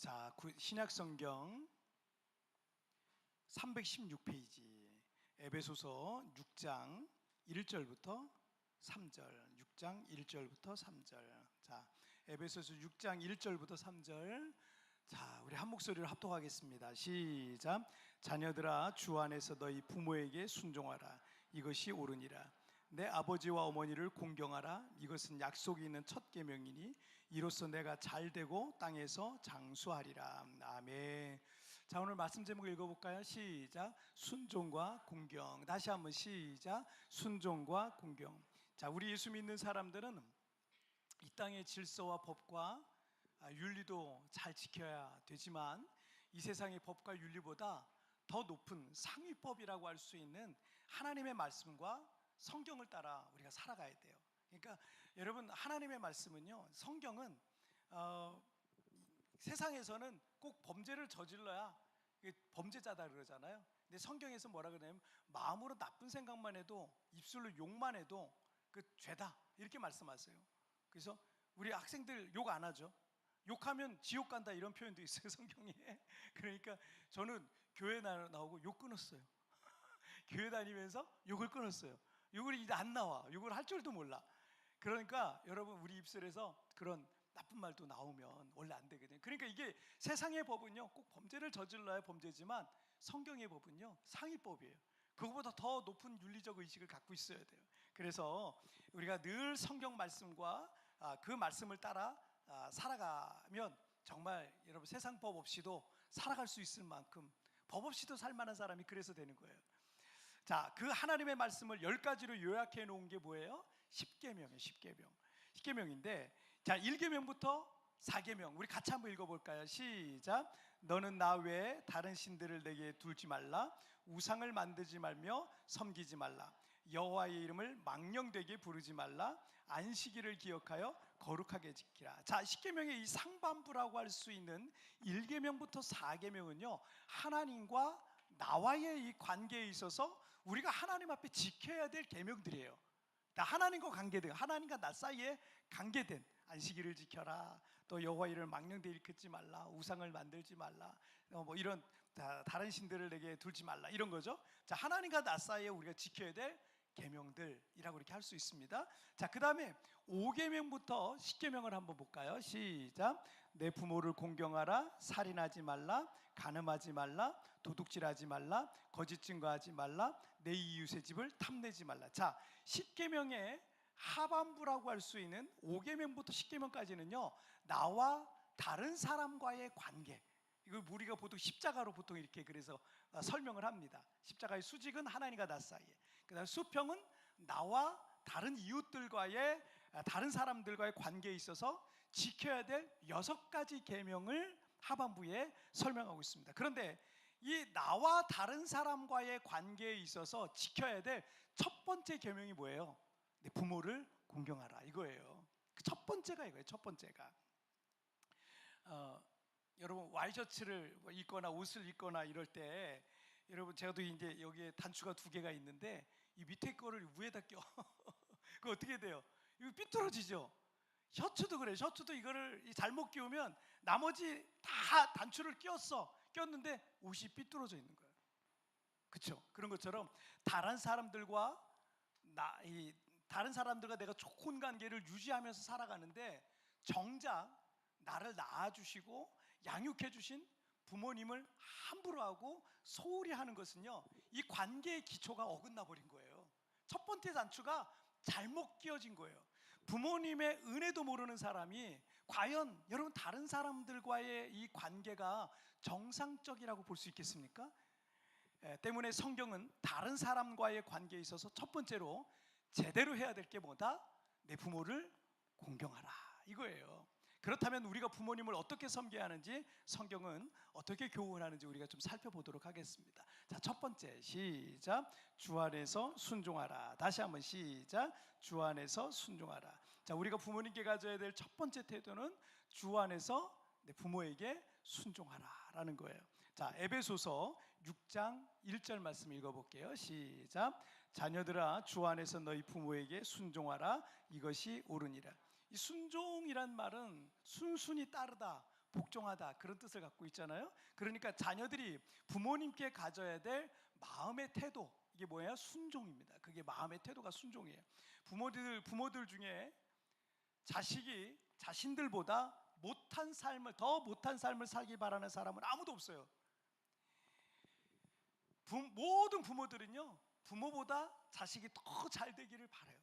자, 구- 신약 성경 316페이지 에베소서 6장 1절부터 3절. 6장 1절부터 3절. 자, 에베소서 6장 1절부터 3절. 자, 우리 한 목소리로 합독하겠습니다. 시작. 자녀들아 주 안에서 너희 부모에게 순종하라. 이것이 옳으니라. 내 아버지와 어머니를 공경하라. 이것은 약속이 있는 첫 계명이니 이로써 내가 잘 되고 땅에서 장수하리라. 아멘. 자, 오늘 말씀 제목 읽어 볼까요? 시작. 순종과 공경. 다시 한번 시작. 순종과 공경. 자, 우리 예수 믿는 사람들은 이 땅의 질서와 법과 아, 윤리도 잘 지켜야 되지만 이 세상의 법과 윤리보다 더 높은 상위법이라고 할 수 있는 하나님의 말씀과 성경을 따라 우리가 살아가야 돼요. 그러니까 여러분 하나님의 말씀은요, 성경은 어, 세상에서는 꼭 범죄를 저질러야 범죄자다 그러잖아요. 근데 성경에서 뭐라 그러냐면 마음으로 나쁜 생각만 해도 입술로 욕만 해도 그 죄다 이렇게 말씀하세요. 그래서 우리 학생들 욕 안 하죠. 욕하면 지옥 간다 이런 표현도 있어요 성경에. 그러니까 저는 교회 나- 나오고 욕 끊었어요. 교회 다니면서 욕을 끊었어요. 욕을 이제 안 나와. 욕을 할 줄도 몰라. 그러니까 여러분 우리 입술에서 그런 나쁜 말도 나오면 원래 안 되거든요. 그러니까 이게 세상의 법은요 꼭 범죄를 저질러야 범죄지만 성경의 법은요 상위법이에요. 그거보다 더 높은 윤리적 의식을 갖고 있어야 돼요. 그래서 우리가 늘 성경 말씀과 아, 그 말씀을 따라 아, 살아가면 정말 여러분 세상 법 없이도 살아갈 수 있을 만큼 법 없이도 살 만한 사람이 그래서 되는 거예요. 자, 그 하나님의 말씀을 열 가지로 요약해 놓은 게 뭐예요? 10계명이에요. 10계명. 10계명인데 자, 1계명부터 4계명 우리 같이 한번 읽어 볼까요? 시작. 너는 나 외에 다른 신들을 내게 둘지 말라. 우상을 만들지 말며 섬기지 말라. 여호와의 이름을 망령되게 부르지 말라. 안식일을 기억하여 거룩하게 지키라. 자, 10계명의 이 상반부라고 할 수 있는 1계명부터 4계명은요. 하나님과 나와의 이 관계에 있어서 우리가 하나님 앞에 지켜야 될 계명들이에요. 다 하나님과 관계된 하나님과 나 사이에 관계된 안식일을 지켜라. 또 여호와 이를 망령되 일컫지 말라. 우상을 만들지 말라. 어, 뭐 이런 다, 다른 신들을 내게 둘지 말라. 이런 거죠. 자, 하나님과 나 사이에 우리가 지켜야 될 계명들이라고 이렇게 할 수 있습니다. 자, 그다음에 5계명부터 10계명을 한번 볼까요? 시작. 내 부모를 공경하라. 살인하지 말라. 간음하지 말라. 도둑질하지 말라. 거짓 증거하지 말라. 내 이웃의 집을 탐내지 말라. 자, 10계명의 하반부라고 할 수 있는 5계명부터 10계명까지는요. 나와 다른 사람과의 관계 이걸 우리가 보통 십자가로 보통 이렇게 그래서 어, 설명을 합니다. 십자가의 수직은 하나님과 나 사이에. 그다음 수평은 나와 다른 이웃들과의 아, 다른 사람들과의 관계에 있어서 지켜야 될 여섯 가지 계명을 하반부에 설명하고 있습니다. 그런데 이 나와 다른 사람과의 관계에 있어서 지켜야 될 첫 번째 계명이 뭐예요? 내 부모를 공경하라 이거예요. 그첫 번째가 이거예요. 첫 번째가. 어, 여러분 와이셔츠를 뭐 입거나 옷을 입거나 이럴 때 여러분 제가도 이제 여기에 단추가 두 개가 있는데 이 밑에 거를 위에다 껴. 그 어떻게 돼요? 이거 삐뚤어지죠. 셔츠도 그래. 셔츠도 이거를 이 잘못 끼우면 나머지 다 단추를 끼웠어. 꼈는데 옷이 삐뚤어져 있는 거예요. 그렇죠? 그런 것처럼 다른 사람들과 나 이 다른 사람들과 내가 좋은 관계를 유지하면서 살아가는데 정작 나를 낳아주시고 양육해주신 부모님을 함부로 하고 소홀히 하는 것은요 이 관계의 기초가 어긋나 버린 거예요. 첫 번째 단추가 잘못 끼워진 거예요. 부모님의 은혜도 모르는 사람이 과연 여러분 다른 사람들과의 이 관계가 정상적이라고 볼 수 있겠습니까? 에, 때문에 성경은 다른 사람과의 관계에 있어서 첫 번째로 제대로 해야 될 게 뭐다? 내 부모를 공경하라 이거예요. 그렇다면 우리가 부모님을 어떻게 섬겨야 하는지 성경은 어떻게 교훈 하는지 우리가 좀 살펴보도록 하겠습니다. 자, 첫 번째 시작. 주 안에서 순종하라. 다시 한번 시작. 주 안에서 순종하라. 자, 우리가 부모님께 가져야 될 첫 번째 태도는 주 안에서 내 부모에게 순종하라라는 거예요. 자, 에베소서 6장 1절 말씀 읽어 볼게요. 시작. 자녀들아 주 안에서 너희 부모에게 순종하라. 이것이 옳으니라. 이 순종이란 말은 순순히 따르다, 복종하다 그런 뜻을 갖고 있잖아요. 그러니까 자녀들이 부모님께 가져야 될 마음의 태도 이게 뭐예요? 순종입니다. 그게 마음의 태도가 순종이에요. 부모들 부모들 중에 자식이 자신들보다 못한 삶을 더 못한 삶을 살기 바라는 사람은 아무도 없어요. 부, 모든 부모들은요 부모보다 자식이 더 잘 되기를 바래요.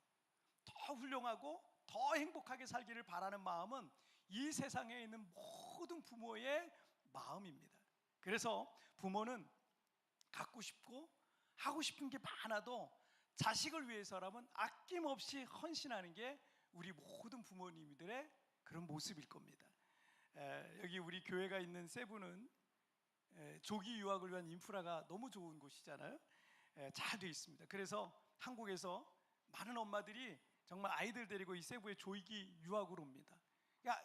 더 훌륭하고 더 행복하게 살기를 바라는 마음은 이 세상에 있는 모든 부모의 마음입니다. 그래서 부모는 갖고 싶고 하고 싶은 게 많아도 자식을 위해서라면 아낌없이 헌신하는 게 우리 모든 부모님들의 그런 모습일 겁니다. 에, 여기 우리 교회가 있는 세부는 에, 조기 유학을 위한 인프라가 너무 좋은 곳이잖아요. 잘 돼 있습니다. 그래서 한국에서 많은 엄마들이 정말 아이들 데리고 이 세부에 조기 유학을 옵니다. 야,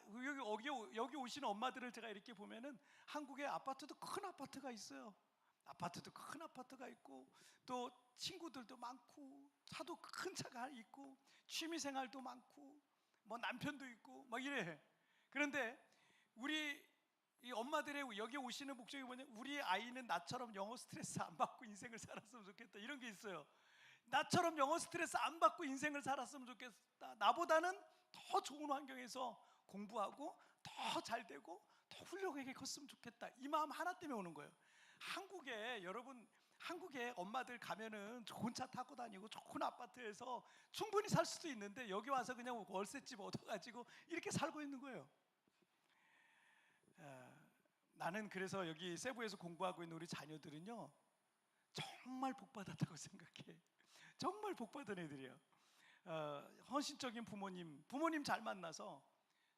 여기, 여기, 오시는 엄마들을 제가 이렇게 보면은 한국에 아파트도 큰 아파트가 있어요. 아파트도 큰 아파트가 있고 또 친구들도 많고 차도 큰 차가 있고 취미 생활도 많고 뭐 남편도 있고 막 이래. 그런데 우리 이 엄마들의 여기 오시는 목적이 뭐냐? 우리 아이는 나처럼 영어 스트레스 안 받고 인생을 살았으면 좋겠다. 이런 게 있어요. 나처럼 영어 스트레스 안 받고 인생을 살았으면 좋겠다. 나보다는 더 좋은 환경에서 공부하고 더 잘 되고 더 훌륭하게 컸으면 좋겠다. 이 마음 하나 때문에 오는 거예요. 한국에 여러분 한국에 엄마들 가면은 좋은 차 타고 다니고 좋은 아파트에서 충분히 살 수도 있는데 여기 와서 그냥 월세집 얻어가지고 이렇게 살고 있는 거예요. 어, 나는 그래서 여기 세부에서 공부하고 있는 우리 자녀들은요 정말 복 받았다고 생각해. 정말 복 받은 애들이에요. 어, 헌신적인 부모님, 부모님 잘 만나서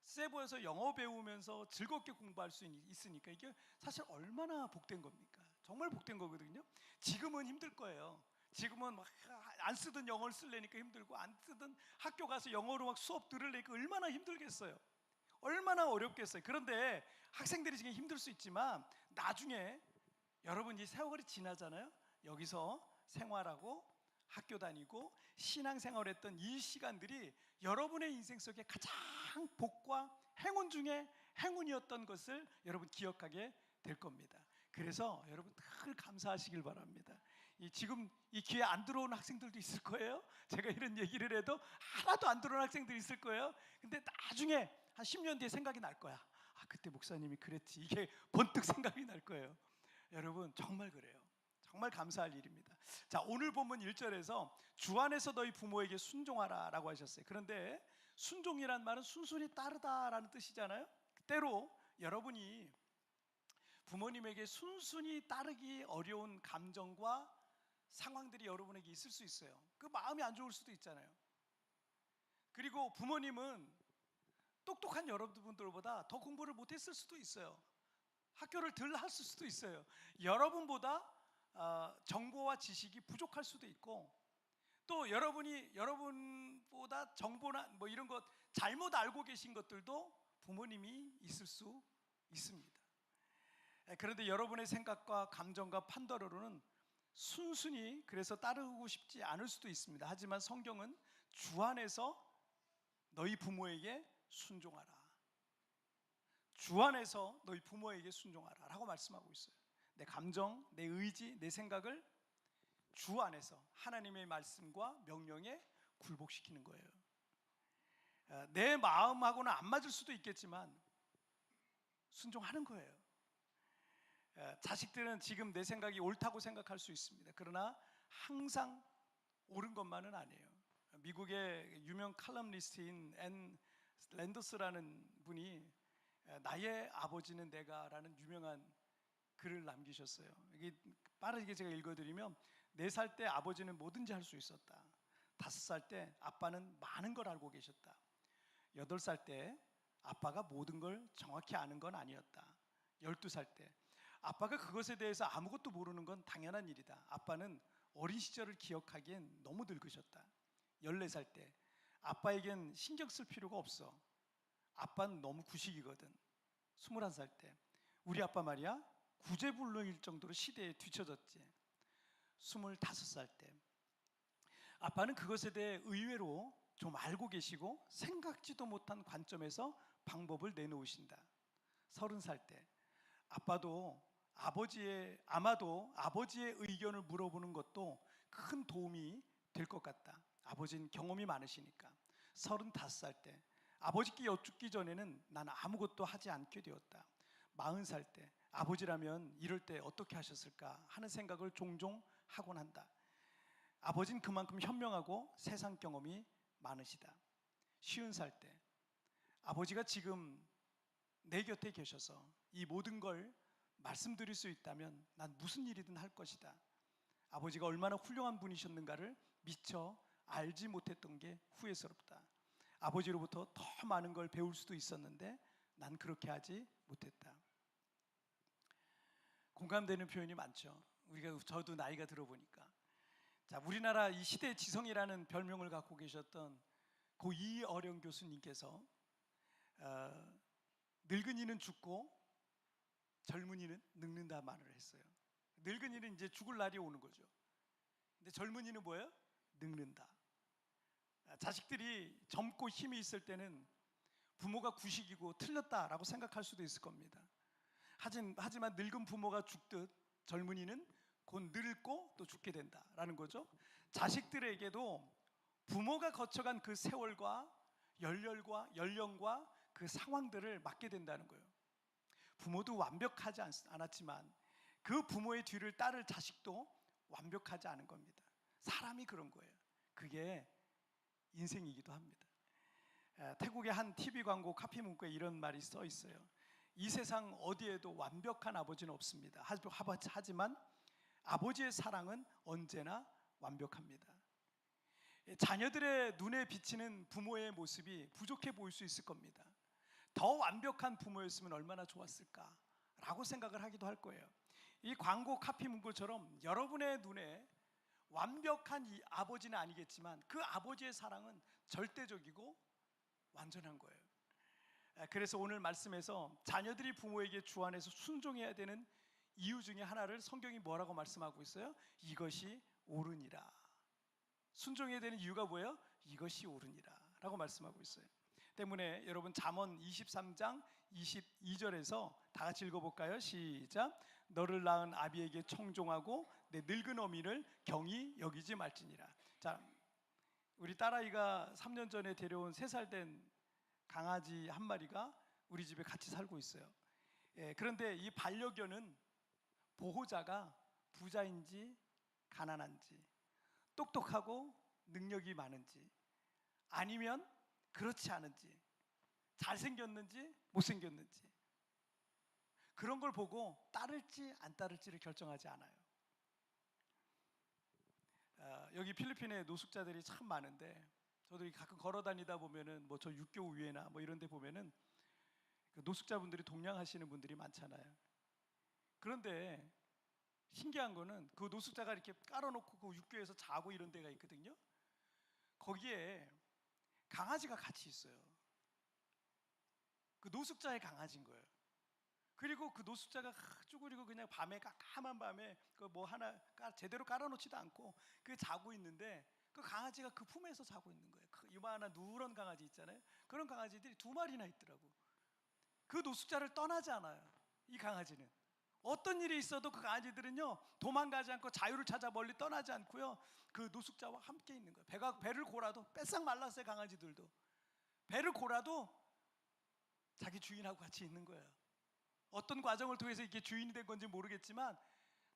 세부에서 영어 배우면서 즐겁게 공부할 수 있으니까 이게 사실 얼마나 복된 겁니까? 정말 복된 거거든요. 지금은 힘들 거예요. 지금은 막 안 쓰던 영어를 쓸래니까 힘들고 안 쓰던 학교 가서 영어로 막 수업 들으려니까 얼마나 힘들겠어요. 얼마나 어렵겠어요. 그런데 학생들이 지금 힘들 수 있지만 나중에 여러분 이 세월이 지나잖아요. 여기서 생활하고 학교 다니고 신앙생활 했던 이 시간들이 여러분의 인생 속에 가장 복과 행운 중에 행운이었던 것을 여러분 기억하게 될 겁니다. 그래서 여러분 늘 감사하시길 바랍니다. 이 지금 이 기회 안 들어온 학생들도 있을 거예요. 제가 이런 얘기를 해도 하나도 안 들어온 학생들이 있을 거예요. 근데 나중에 한 10년 뒤에 생각이 날 거야. 아, 그때 목사님이 그랬지. 이게 번뜩 생각이 날 거예요. 여러분 정말 그래요. 정말 감사할 일입니다. 자, 오늘 본문 1절에서 주 안에서 너희 부모에게 순종하라라고 하셨어요. 그런데 순종이란 말은 순순히 따르다라는 뜻이잖아요. 때로 여러분이 부모님에게 순순히 따르기 어려운 감정과 상황들이 여러분에게 있을 수 있어요. 그 마음이 안 좋을 수도 있잖아요. 그리고 부모님은 똑똑한 여러분들보다 더 공부를 못했을 수도 있어요. 학교를 덜 했을 수도 있어요. 여러분보다 어, 정보와 지식이 부족할 수도 있고 또 여러분이 여러분보다 정보나 뭐 이런 것 잘못 알고 계신 것들도 부모님이 있을 수 있습니다. 예, 그런데 여러분의 생각과 감정과 판단으로는 순순히 그래서 따르고 싶지 않을 수도 있습니다. 하지만 성경은 주 안에서 너희 부모에게 순종하라. 주 안에서 너희 부모에게 순종하라. 라고 말씀하고 있어요. 내 감정, 내 의지, 내 생각을 주 안에서 하나님의 말씀과 명령에 굴복시키는 거예요. 어, 내 마음하고는 안 맞을 수도 있겠지만 순종하는 거예요. 어, 자식들은 지금 내 생각이 옳다고 생각할 수 있습니다. 그러나 항상 옳은 것만은 아니에요. 미국의 유명 칼럼니스트인 앤 랜더스라는 분이 어, 나의 아버지는 내가라는 유명한 글을 남기셨어요. 이게 빠르게 제가 읽어드리면 네 살 때 아버지는 뭐든지 할 수 있었다. 다섯 살 때 아빠는 많은 걸 알고 계셨다. 여덟 살 때 아빠가 모든 걸 정확히 아는 건 아니었다. 열두 살 때 아빠가 그것에 대해서 아무것도 모르는 건 당연한 일이다. 아빠는 어린 시절을 기억하기엔 너무 늙으셨다. 열네 살때 아빠에겐 신경 쓸 필요가 없어. 아빠는 너무 구식이거든. 스물한 살때 우리 아빠 말이야 구제불능일 정도로 시대에 뒤처졌지. 스물다섯 살 때. 아빠는 그것에 대해 의외로 좀 알고 계시고 생각지도 못한 관점에서 방법을 내놓으신다. 서른 살때 아빠도 아버지의 아마도 아버지의 의견을 물어보는 것도 큰 도움이 될 것 같다. 아버지는 경험이 많으시니까 서른다섯 살때 아버지께 여쭙기 전에는 난 아무것도 하지 않게 되었다. 마흔 살때 아버지라면 이럴 때 어떻게 하셨을까 하는 생각을 종종 하곤 한다. 아버지는 그만큼 현명하고 세상 경험이 많으시다. 쉬운 살 때 아버지가 지금 내 곁에 계셔서 이 모든 걸 말씀드릴 수 있다면 난 무슨 일이든 할 것이다. 아버지가 얼마나 훌륭한 분이셨는가를 미처 알지 못했던 게 후회스럽다. 아버지로부터 더 많은 걸 배울 수도 있었는데 난 그렇게 하지 못했다. 공감되는 표현이 많죠. 우리가 저도 나이가 들어보니까 자 우리나라 이 시대 지성이라는 별명을 갖고 계셨던 고 이어령 교수님께서 어, 늙은이는 죽고 젊은이는 늙는다 말을 했어요. 늙은이는 이제 죽을 날이 오는 거죠. 근데 젊은이는 뭐예요? 늙는다. 아, 자식들이 젊고 힘이 있을 때는 부모가 구식이고 틀렸다라고 생각할 수도 있을 겁니다. 하지만 늙은 부모가 죽듯 젊은이는 곧 늙고 또 죽게 된다라는 거죠. 자식들에게도 부모가 거쳐간 그 세월과 열렬과 연령과 그 상황들을 맡게 된다는 거예요. 부모도 완벽하지 않, 않았지만 그 부모의 뒤를 따를 자식도 완벽하지 않은 겁니다. 사람이 그런 거예요. 그게 인생이기도 합니다. 에, 태국의 한 TV 광고 카피 문구에 이런 말이 써 있어요. 이 세상 어디에도 완벽한 아버지는 없습니다. 하지만 아버지의 사랑은 언제나 완벽합니다. 예, 자녀들의 눈에 비치는 부모의 모습이 부족해 보일 수 있을 겁니다. 더 완벽한 부모였으면 얼마나 좋았을까라고 생각을 하기도 할 거예요. 이 광고 카피 문구처럼 여러분의 눈에 완벽한 이 아버지는 아니겠지만 그 아버지의 사랑은 절대적이고 완전한 거예요. 아, 그래서 오늘 말씀에서 자녀들이 부모에게 주안해서 순종해야 되는 이유 중에 하나를 성경이 뭐라고 말씀하고 있어요? 이것이 옳으니라. 순종해야 되는 이유가 뭐예요? 이것이 옳으니라 라고 말씀하고 있어요. 때문에 여러분 잠언 23장 22절에서 다 같이 읽어볼까요? 시작. 너를 낳은 아비에게 청종하고 내 늙은 어미를 경히 여기지 말지니라. 자, 우리 딸아이가 3년 전에 데려온 3살 된 강아지 한 마리가 우리 집에 같이 살고 있어요. 예, 그런데 이 반려견은 보호자가 부자인지 가난한지 똑똑하고 능력이 많은지 아니면 그렇지 않은지 잘생겼는지 못생겼는지 그런 걸 보고 따를지 안 따를지를 결정하지 않아요. 어, 여기 필리핀에 노숙자들이 참 많은데 저도 가끔 걸어 다니다 보면은 뭐 저 육교 위에나 뭐 이런 데 보면은 그 노숙자분들이 동냥하시는 분들이 많잖아요. 그런데 신기한 거는 그 노숙자가 이렇게 깔아놓고 그 육교에서 자고 이런 데가 있거든요. 거기에 강아지가 같이 있어요. 그 노숙자의 강아지인 거예요. 그리고 그 노숙자가 쭈그리고 그냥 밤에 깜깜한 밤에 그 뭐 하나 깔- 제대로 깔아놓지도 않고 그 자고 있는데 그 강아지가 그 품에서 자고 있는 거예요. 그 이만한 누런 강아지 있잖아요. 그런 강아지들이 두 마리나 있더라고. 그 노숙자를 떠나지 않아요. 이 강아지는 어떤 일이 있어도 그 강아지들은요 도망가지 않고 자유를 찾아 멀리 떠나지 않고요 그 노숙자와 함께 있는 거예요. 배가 배를 골아도 빼싹 말랐어요 강아지들도 배를 골아도 자기 주인하고 같이 있는 거예요. 어떤 과정을 통해서 이게 주인이 된 건지 모르겠지만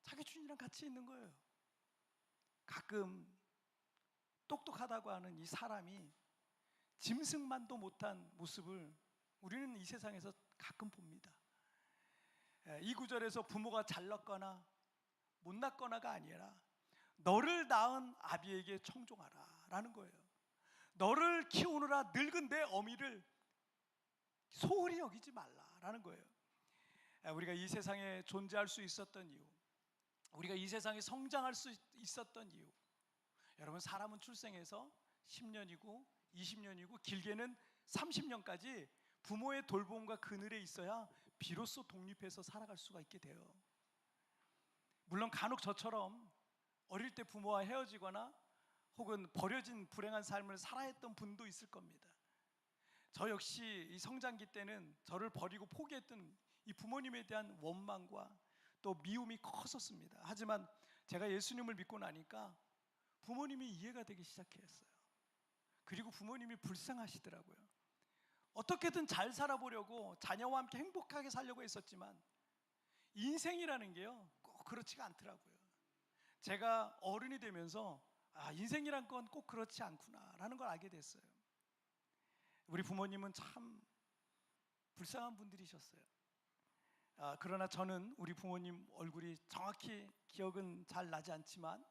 자기 주인이랑 같이 있는 거예요. 가끔 똑똑하다고 하는 이 사람이 짐승만도 못한 모습을 우리는 이 세상에서 가끔 봅니다. 예, 이 구절에서 부모가 잘났거나 못났거나가 아니라 너를 낳은 아비에게 청종하라 라는 거예요. 너를 키우느라 늙은 내 어미를 소홀히 여기지 말라라는 거예요. 예, 우리가 이 세상에 존재할 수 있었던 이유, 우리가 이 세상에 성장할 수 있었던 이유. 여러분 사람은 출생해서 10년이고 20년이고 길게는 30년까지 부모의 돌봄과 그늘에 있어야 비로소 독립해서 살아갈 수가 있게 돼요. 물론 간혹 저처럼 어릴 때 부모와 헤어지거나 혹은 버려진 불행한 삶을 살아야 했던 분도 있을 겁니다. 저 역시 이 성장기 때는 저를 버리고 포기했던 이 부모님에 대한 원망과 또 미움이 컸었습니다. 하지만 제가 예수님을 믿고 나니까 부모님이 이해가 되기 시작했어요. 그리고 부모님이 불쌍하시더라고요. 어떻게든 잘 살아보려고 자녀와 함께 행복하게 살려고 했었지만 인생이라는 게요 꼭 그렇지가 않더라고요. 제가 어른이 되면서 아 인생이란 건 꼭 그렇지 않구나라는 걸 알게 됐어요. 우리 부모님은 참 불쌍한 분들이셨어요. 아, 그러나 저는 우리 부모님 얼굴이 정확히 기억은 잘 나지 않지만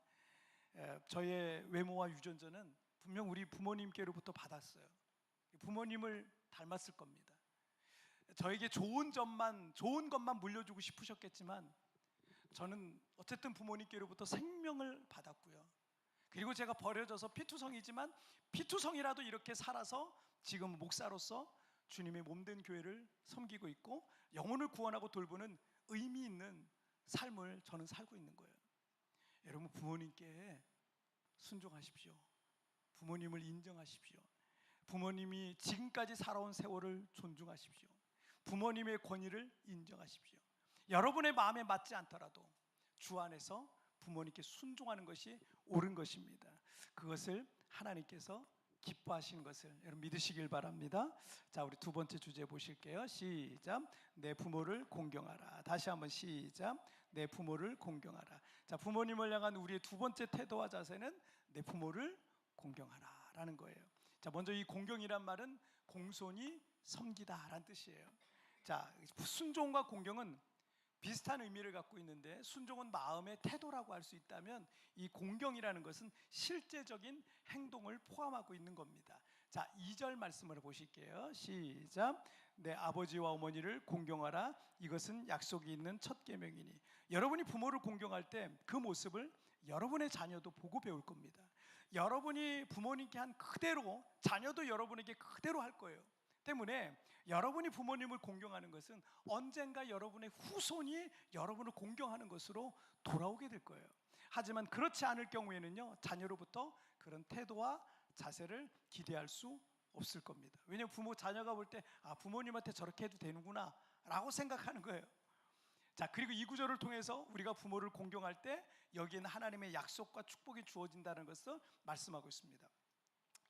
에, 저의 외모와 유전자는 분명 우리 부모님께로부터 받았어요. 부모님을 닮았을 겁니다. 저에게 좋은 점만 좋은 것만 물려주고 싶으셨겠지만 저는 어쨌든 부모님께로부터 생명을 받았고요. 그리고 제가 버려져서 피투성이지만 피투성이라도 이렇게 살아서 지금 목사로서 주님의 몸된 교회를 섬기고 있고 영혼을 구원하고 돌보는 의미 있는 삶을 저는 살고 있는 거예요. 여러분 부모님께 순종하십시오. 부모님을 인정하십시오. 부모님이 지금까지 살아온 세월을 존중하십시오. 부모님의 권위를 인정하십시오. 여러분의 마음에 맞지 않더라도 주 안에서 부모님께 순종하는 것이 옳은 것입니다. 그것을 하나님께서 기뻐하시는 것을 여러분 믿으시길 바랍니다. 자, 우리 두 번째 주제 보실게요. 시작. 내 부모를 공경하라. 다시 한번 시작. 내 부모를 공경하라. 자, 부모님을 향한 우리의 두 번째 태도와 자세는 내 부모를 공경하라라는 거예요. 자, 먼저 이 공경이란 말은 공손히 섬기다라는 뜻이에요. 자, 순종과 공경은 비슷한 의미를 갖고 있는데 순종은 마음의 태도라고 할 수 있다면 이 공경이라는 것은 실제적인 행동을 포함하고 있는 겁니다. 자, 2절 말씀을 보실게요. 시작. 내 아버지와 어머니를 공경하라. 이것은 약속이 있는 첫 계명이니. 여러분이 부모를 공경할 때 그 모습을 여러분의 자녀도 보고 배울 겁니다. 여러분이 부모님께 한 그대로 자녀도 여러분에게 그대로 할 거예요. 때문에 여러분이 부모님을 공경하는 것은 언젠가 여러분의 후손이 여러분을 공경하는 것으로 돌아오게 될 거예요. 하지만 그렇지 않을 경우에는요, 자녀로부터 그런 태도와 자세를 기대할 수 없을 겁니다. 왜냐하면 부모 자녀가 볼 때 아, 부모님한테 저렇게 해도 되는구나 라고 생각하는 거예요. 자, 그리고 이 구절을 통해서 우리가 부모를 공경할 때 여기에는 하나님의 약속과 축복이 주어진다는 것을 말씀하고 있습니다.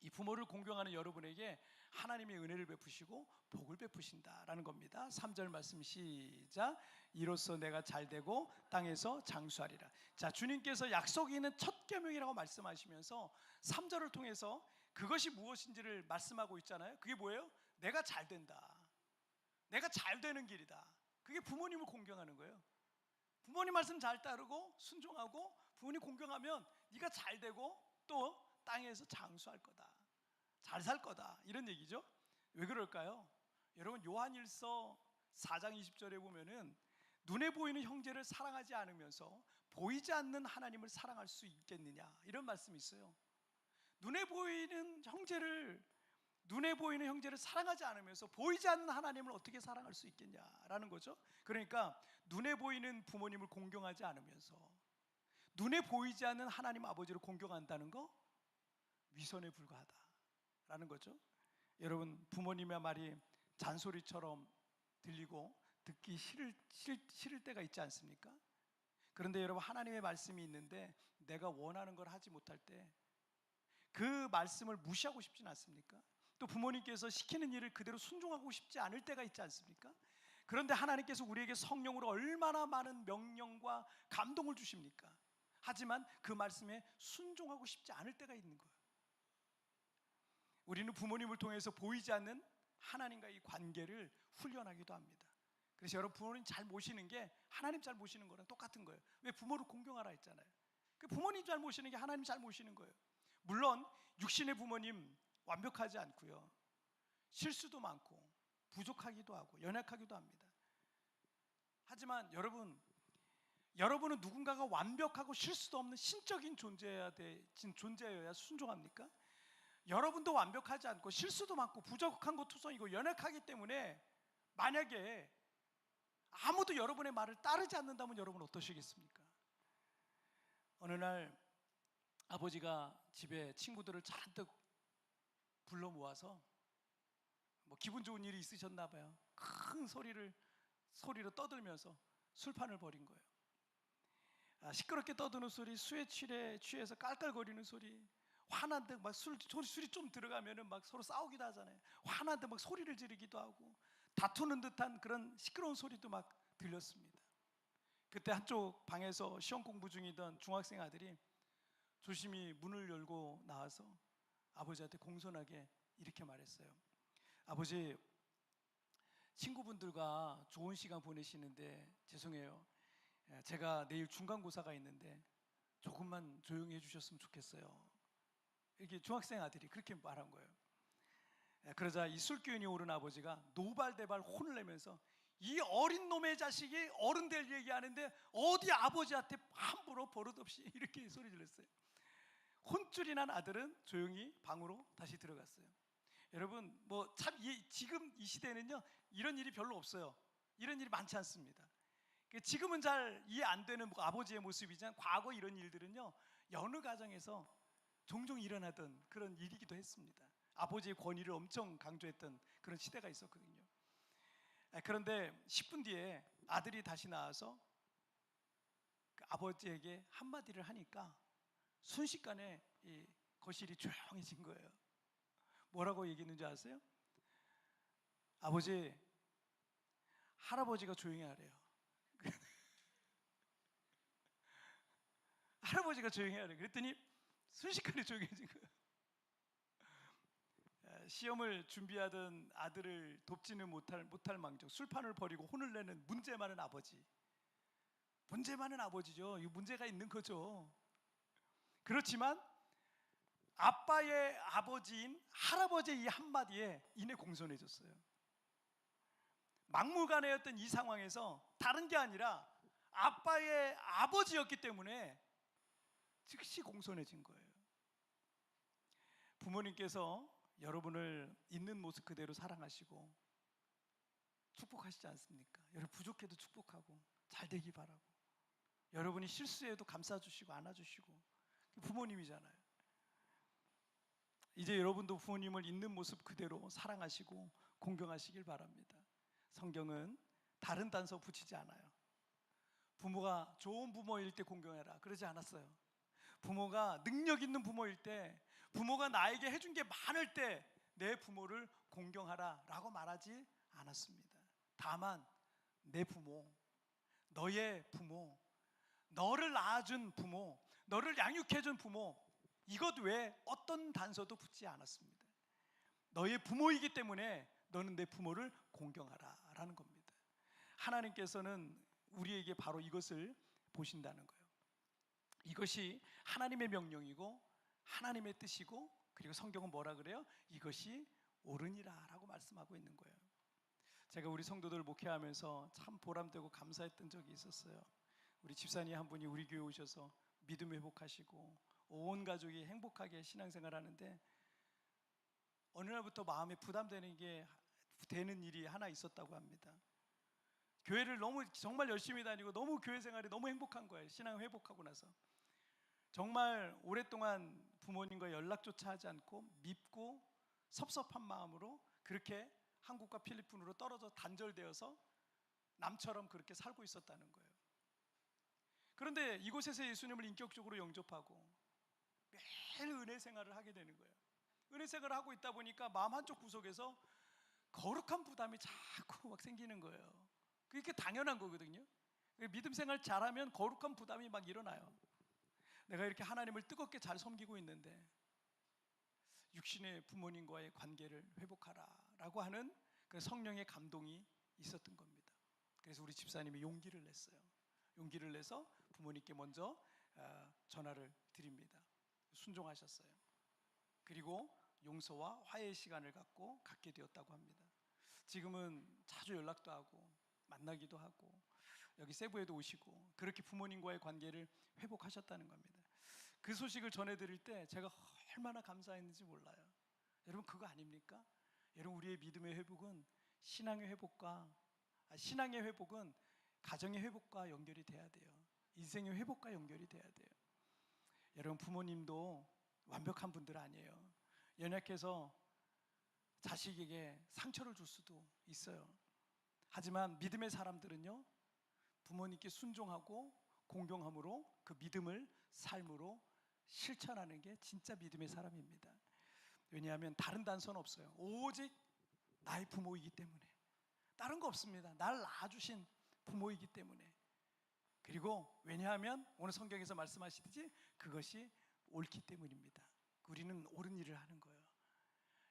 이 부모를 공경하는 여러분에게 하나님의 은혜를 베푸시고 복을 베푸신다라는 겁니다. 3절 말씀 시작. 이로써 내가 잘 되고 땅에서 장수하리라. 자, 주님께서 약속이 있는 첫 계명이라고 말씀하시면서 3절을 통해서 그것이 무엇인지를 말씀하고 있잖아요. 그게 뭐예요? 내가 잘 된다. 내가 잘 되는 길이다. 그게 부모님을 공경하는 거예요. 부모님 말씀 잘 따르고 순종하고 부모님 공경하면 네가 잘 되고 또 땅에서 장수할 거다. 잘 살 거다. 이런 얘기죠. 왜 그럴까요? 여러분 요한일서 4장 20절에 보면은 눈에 보이는 형제를 사랑하지 않으면서 보이지 않는 하나님을 사랑할 수 있겠느냐 이런 말씀이 있어요. 눈에 보이는 형제를 눈에 보이는 형제를 사랑하지 않으면서 보이지 않는 하나님을 어떻게 사랑할 수 있겠냐라는 거죠. 그러니까 눈에 보이는 부모님을 공경하지 않으면서 눈에 보이지 않는 하나님 아버지를 공경한다는 거 위선에 불과하다라는 거죠. 여러분 부모님의 말이 잔소리처럼 들리고 듣기 싫을, 싫, 싫을 때가 있지 않습니까? 그런데 여러분 하나님의 말씀이 있는데 내가 원하는 걸 하지 못할 때 그 말씀을 무시하고 싶진 않습니까? 또 부모님께서 시키는 일을 그대로 순종하고 싶지 않을 때가 있지 않습니까? 그런데 하나님께서 우리에게 성령으로 얼마나 많은 명령과 감동을 주십니까? 하지만 그 말씀에 순종하고 싶지 않을 때가 있는 거예요. 우리는 부모님을 통해서 보이지 않는 하나님과의 관계를 훈련하기도 합니다. 그래서 여러분 부모님 잘 모시는 게 하나님 잘 모시는 거랑 똑같은 거예요. 왜 부모를 공경하라 했잖아요. 그 부모님 잘 모시는 게 하나님 잘 모시는 거예요. 물론 육신의 부모님 완벽하지 않고요. 실수도 많고 부족하기도 하고 연약하기도 합니다. 하지만 여러분 여러분은 누군가가 완벽하고 실수도 없는 신적인 존재여야 돼, 존재여야 순종합니까? 여러분도 완벽하지 않고 실수도 많고 부족한 것 투성이고 연약하기 때문에 만약에 아무도 여러분의 말을 따르지 않는다면 여러분 어떠시겠습니까? 어느 날 아버지가 집에 친구들을 잔뜩 불러 모아서 뭐 기분 좋은 일이 있으셨나 봐요. 큰 소리를 소리로 떠들면서 술판을 벌인 거예요. 아, 시끄럽게 떠드는 소리, 수에 취해 취해서 깔깔거리는 소리, 화난데 막술 소리 술이 좀 들어가면은 막 서로 싸우기도 하잖아요. 화난데 막 소리를 지르기도 하고 다투는 듯한 그런 시끄러운 소리도 막 들렸습니다. 그때 한쪽 방에서 시험 공부 중이던 중학생 아들이 조심히 문을 열고 나와서 아버지한테 공손하게 이렇게 말했어요. 아버지, 친구분들과 좋은 시간 보내시는데 죄송해요. 예, 제가 내일 중간고사가 있는데 조금만 조용히 해주셨으면 좋겠어요. 이렇게 중학생 아들이 그렇게 말한 거예요. 예, 그러자 이 술기운이 오른 아버지가 노발대발 혼을 내면서 이 어린 놈의 자식이 어른 될 얘기하는데 어디 아버지한테 함부로 버릇없이 이렇게 소리 질렀어요. 혼쭐이 난 아들은 조용히 방으로 다시 들어갔어요. 여러분 뭐 참 지금 이 시대는요 이런 일이 별로 없어요. 이런 일이 많지 않습니다. 그 지금은 잘 이해 안 되는 뭐 아버지의 모습이지만 과거 이런 일들은요 여느 가정에서 종종 일어나던 그런 일이기도 했습니다. 아버지의 권위를 엄청 강조했던 그런 시대가 있었거든요. 아, 그런데 10분 뒤에 아들이 다시 나와서 그 아버지에게 한마디를 하니까 순식간에 이 거실이 조용해진 거예요. 뭐라고 얘기했는지 아세요? 아버지, 할아버지가 조용히 하래요. 할아버지가 조용히 하래. 그랬더니 순식간에 조용해진 거예요. 시험을 준비하던 아들을 돕지는 못할 못할 망정 술판을 버리고 혼을 내는 문제 많은 아버지. 문제 많은 아버지죠. 이 문제가 있는 거죠. 그렇지만 아빠의 아버지인 할아버지의 이 한마디에 이내 공손해졌어요. 막무가내였던 이 상황에서 다른 게 아니라 아빠의 아버지였기 때문에 즉시 공손해진 거예요. 부모님께서 여러분을 있는 모습 그대로 사랑하시고 축복하시지 않습니까? 여러분 부족해도 축복하고 잘 되기 바라고 여러분이 실수해도 감싸주시고 안아주시고 부모님이잖아요. 이제 여러분도 부모님을 있는 모습 그대로 사랑하시고 공경하시길 바랍니다. 성경은 다른 단서 붙이지 않아요. 부모가 좋은 부모일 때 공경해라. 그러지 않았어요. 부모가 능력 있는 부모일 때, 부모가 나에게 해준 게 많을 때 내 부모를 공경하라 라고 말하지 않았습니다. 다만 내 부모, 너의 부모, 너를 낳아준 부모, 너를 양육해준 부모, 이것 외에 어떤 단서도 붙지 않았습니다. 너의 부모이기 때문에 너는 내 부모를 공경하라 라는 겁니다. 하나님께서는 우리에게 바로 이것을 보신다는 거예요. 이것이 하나님의 명령이고 하나님의 뜻이고 그리고 성경은 뭐라 그래요? 이것이 옳으니라라고 말씀하고 있는 거예요. 제가 우리 성도들 목회하면서 참 보람되고 감사했던 적이 있었어요. 우리 집사님 한 분이 우리 교회 오셔서 믿음 회복하시고 온 가족이 행복하게 신앙생활 하는데 어느 날부터 마음에 부담되는 게 되는 일이 하나 있었다고 합니다. 교회를 너무 정말 열심히 다니고 너무 교회 생활이 너무 행복한 거예요. 신앙 회복하고 나서. 정말 오랫동안 부모님과 연락조차 하지 않고 밉고 섭섭한 마음으로 그렇게 한국과 필리핀으로 떨어져 단절되어서 남처럼 그렇게 살고 있었다는 거예요. 그런데 이곳에서 예수님을 인격적으로 영접하고 매일 은혜 생활을 하게 되는 거예요. 은혜 생활을 하고 있다 보니까 마음 한쪽 구석에서 거룩한 부담이 자꾸 막 생기는 거예요. 그게 당연한 거거든요. 믿음 생활 잘하면 거룩한 부담이 막 일어나요. 내가 이렇게 하나님을 뜨겁게 잘 섬기고 있는데 육신의 부모님과의 관계를 회복하라라고 하는 그 성령의 감동이 있었던 겁니다. 그래서 우리 집사님이 용기를 냈어요. 용기를 내서 부모님께 먼저 아, 전화를 드립니다. 순종하셨어요. 그리고 용서와 화해의 시간을 갖고 갖게 되었다고 합니다. 지금은 자주 연락도 하고 만나기도 하고 여기 세부에도 오시고 그렇게 부모님과의 관계를 회복하셨다는 겁니다. 그 소식을 전해드릴 때 제가 얼마나 감사했는지 몰라요. 여러분 그거 아닙니까? 여러분 우리의 믿음의 회복은 신앙의 회복과 아, 신앙의 회복은 가정의 회복과 연결이 돼야 돼요. 인생의 회복과 연결이 돼야 돼요. 여러분 부모님도 완벽한 분들 아니에요. 연약해서 자식에게 상처를 줄 수도 있어요. 하지만 믿음의 사람들은요, 부모님께 순종하고 공경함으로 그 믿음을 삶으로 실천하는 게 진짜 믿음의 사람입니다. 왜냐하면 다른 단서는 없어요. 오직 나의 부모이기 때문에. 다른 거 없습니다. 날 낳아주신 부모이기 때문에. 그리고 왜냐하면 오늘 성경에서 말씀하시듯이 그것이 옳기 때문입니다. 우리는 옳은 일을 하는 거예요.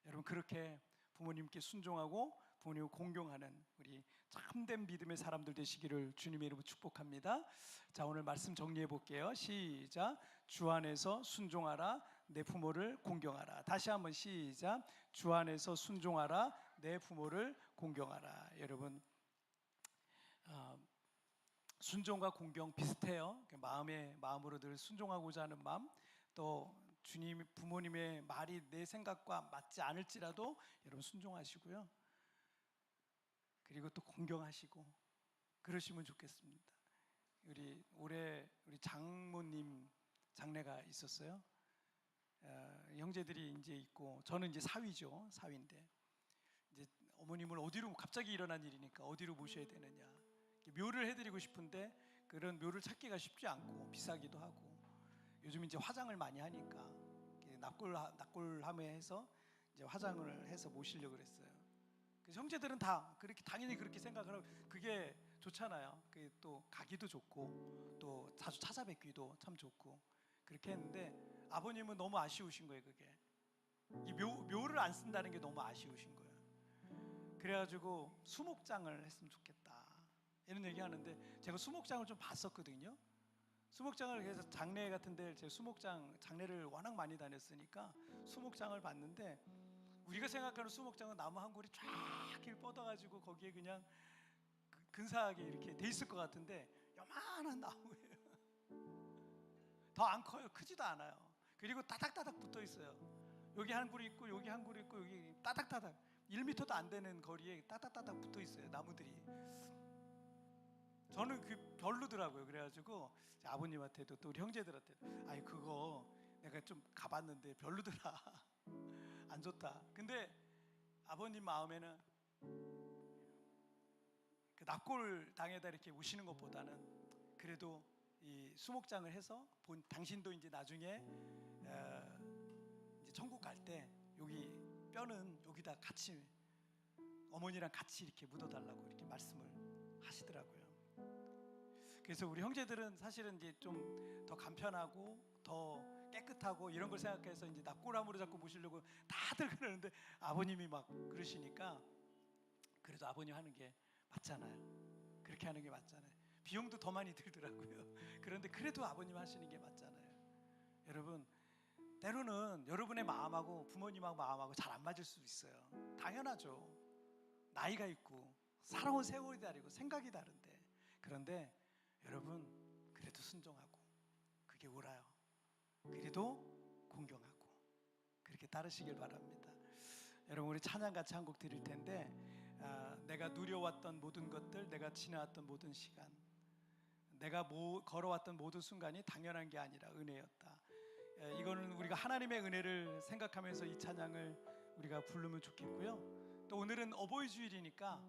여러분 그렇게 부모님께 순종하고 부모님을 공경하는 우리 참된 믿음의 사람들 되시기를 주님의 이름으로 축복합니다. 자 오늘 말씀 정리해 볼게요. 시작. 주 안에서 순종하라. 내 부모를 공경하라. 다시 한번 시작. 주 안에서 순종하라. 내 부모를 공경하라. 여러분 어, 순종과 공경 비슷해요. 그 마음의 마음으로 늘 순종하고자 하는 마음, 또 주님 부모님의 말이 내 생각과 맞지 않을지라도 여러분 순종하시고요. 그리고 또 공경하시고 그러시면 좋겠습니다. 우리 올해 우리 장모님 장례가 있었어요. 어, 형제들이 이제 있고 저는 이제 사위죠 사위인데 이제 어머님을 어디로 갑자기 일어난 일이니까 어디로 모셔야 되느냐 묘를 해드리고 싶은데 그런 묘를 찾기가 쉽지 않고 비싸기도 하고 요즘 이제 화장을 많이 하니까 납골 납골함에 해서 이제 화장을 해서 모시려고 그랬어요. 그래서 형제들은 다 그렇게 당연히 그렇게 생각을 하고 그게 좋잖아요. 그게 또 가기도 좋고 또 자주 찾아뵙기도 참 좋고 그렇게 했는데 아버님은 너무 아쉬우신 거예요. 그게 이 묘, 묘를 안 쓴다는 게 너무 아쉬우신 거예요. 그래가지고 수목장을 했으면 좋겠다 이런 얘기 하는데 제가 수목장을 좀 봤었거든요. 수목장을 해서 장례 같은 데 제 수목장 장례를 워낙 많이 다녔으니까 수목장을 봤는데 우리가 생각하는 수목장은 나무 한 골이 쫙 이렇게 뻗어가지고 거기에 그냥 그- 근사하게 이렇게 돼 있을 것 같은데 요만한 나무예요. 더 안 커요. 크지도 않아요. 그리고 따닥따닥 붙어 있어요. 여기 한 그루 있고 여기 한 그루 있고 여기 따닥따닥 1미터도 안 되는 거리에 따닥따닥 붙어 있어요. 나무들이. 저는 그 별로더라고요. 그래가지고 제 아버님한테도 또 우리 형제들한테도 아니 그거 내가 좀 가봤는데 별로더라. 안 좋다. 근데 아버님 마음에는 그 납골 당에다 이렇게 우시는 것보다는 그래도 이 수목장을 해서 본 당신도 이제 나중에 어, 이제 천국 갈 때 여기 뼈는 여기다 같이 어머니랑 같이 이렇게 묻어달라고 이렇게 말씀을 하시더라고요. 그래서 우리 형제들은 사실은 이제 좀 더 간편하고 더 깨끗하고 이런 걸 생각해서 이제 납골함으로 자꾸 모시려고 다들 그러는데 아버님이 막 그러시니까 그래도 아버님 하는 게 맞잖아요. 그렇게 하는 게 맞잖아요. 비용도 더 많이 들더라고요. 그런데 그래도 아버님 하시는 게 맞잖아요. 여러분 때로는 여러분의 마음하고 부모님하고 마음하고 잘 안 맞을 수도 있어요. 당연하죠. 나이가 있고 살아온 세월이 다르고 생각이 다른데 그런데 여러분 그래도 순종하고 그게 옳아요. 그래도 공경하고 그렇게 따르시길 바랍니다. 여러분 우리 찬양 같이 한 곡 드릴 텐데 아, 내가 누려왔던 모든 것들, 내가 지나왔던 모든 시간, 내가 모, 걸어왔던 모든 순간이 당연한 게 아니라 은혜였다. 에, 이거는 우리가 하나님의 은혜를 생각하면서 이 찬양을 우리가 부르면 좋겠고요. 또 오늘은 어버이 주일이니까